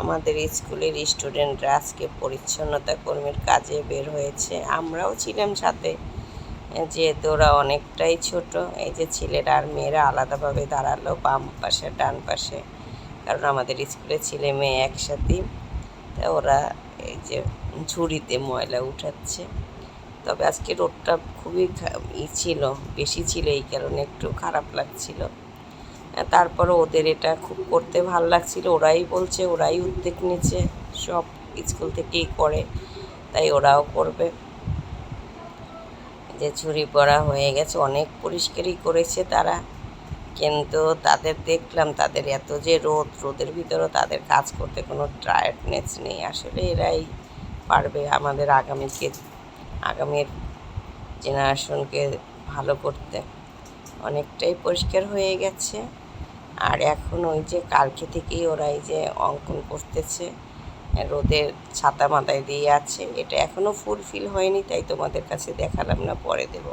আমাদের স্কুলের স্টুডেন্টরা আজকে পরিচ্ছন্নতা কর্মীর কাজে বের হয়েছে। আমরাও ছিলাম সাথে। যেহেতু ওরা অনেকটাই ছোট, এই যে ছেলেরা আর মেয়েরা আলাদাভাবে দাঁড়াল বাম পাশে, ডান পাশে। কারণ আমাদের স্কুলে ছেলে মেয়ে একসাথেই তা ওরা এই যে ঝুড়িতে ময়লা উঠাচ্ছে। তবে আজকে রোদটা খুবই ই ছিল, বেশি ছিল, এই কারণে একটু খারাপ লাগছিল। তারপরে ওদের এটা খুব করতে ভালো লাগছিল। ওরাই বলছে, ওরাই উদ্যোগ নিচ্ছে সব স্কুল থেকেই করে, তাই ওরাও করবে। যে ছুরি পড়া হয়ে গেছে, অনেক পরিষ্কারই করেছে তারা। কিন্তু তাদের দেখলাম, তাদের এত যে রোদ, রোদের ভিতরেও তাদের কাজ করতে কোনো টায়ার্ডনেস নেই। আসলে এরাই পারবে আমাদের আগামীকে, আগামীর জেনারেশনকে ভালো করতে। অনেকটাই পরিষ্কার হয়ে গেছে। আর এখন ওই যে কালকে থেকেই ওরা এই যে অঙ্কন করতেছে, রোদের ছাতা মাথায় দিয়ে আছে। এটা এখনও ফুলফিল হয়নি, তাই তোমাদের কাছে দেখালাম না, পরে দেবো।